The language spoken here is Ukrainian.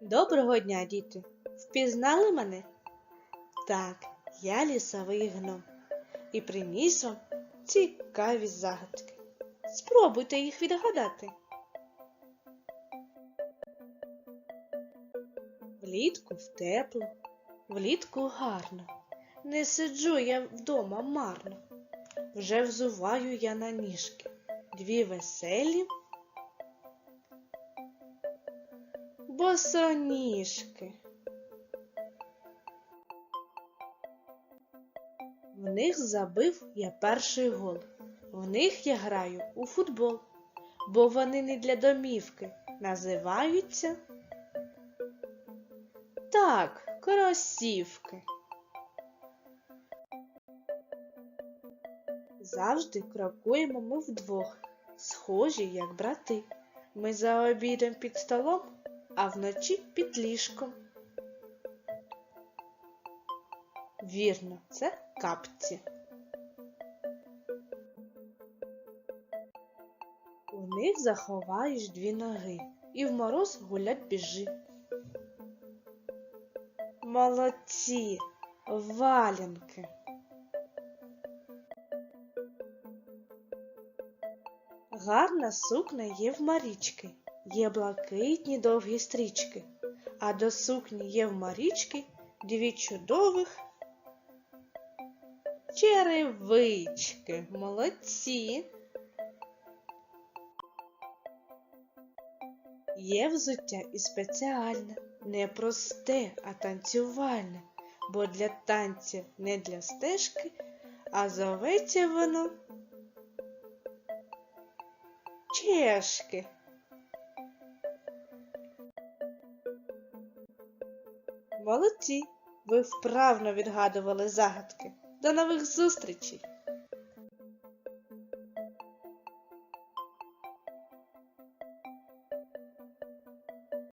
Доброго дня, діти! Впізнали мене? Так, я лісовий гном і приніс вам цікаві загадки. Спробуйте їх відгадати. Влітку тепло, влітку гарно. Не сиджу я вдома марно. Вже взуваю я на ніжки. Дві веселі босоніжки. В них забив я перший гол. В них я граю у футбол, бо вони не для домівки називаються. Так, кросівки. Завжди крокуємо ми вдвох, схожі, як брати. Ми за обідом під столом, а вночі під ліжком. Вірно, це капці. У них заховаєш дві ноги і в мороз гулять біжи. Молодці, валянки. Гарна сукня є в Марічки, є блакитні довгі стрічки, а до сукні є в Марічки дві чудових черевички. Молодці. Є взуття і спеціальне, не просте, а танцювальне, бо для танців не для стежки, а зоветься воно чешки. Молодці! Ви вправно відгадували загадки. До нових зустрічей!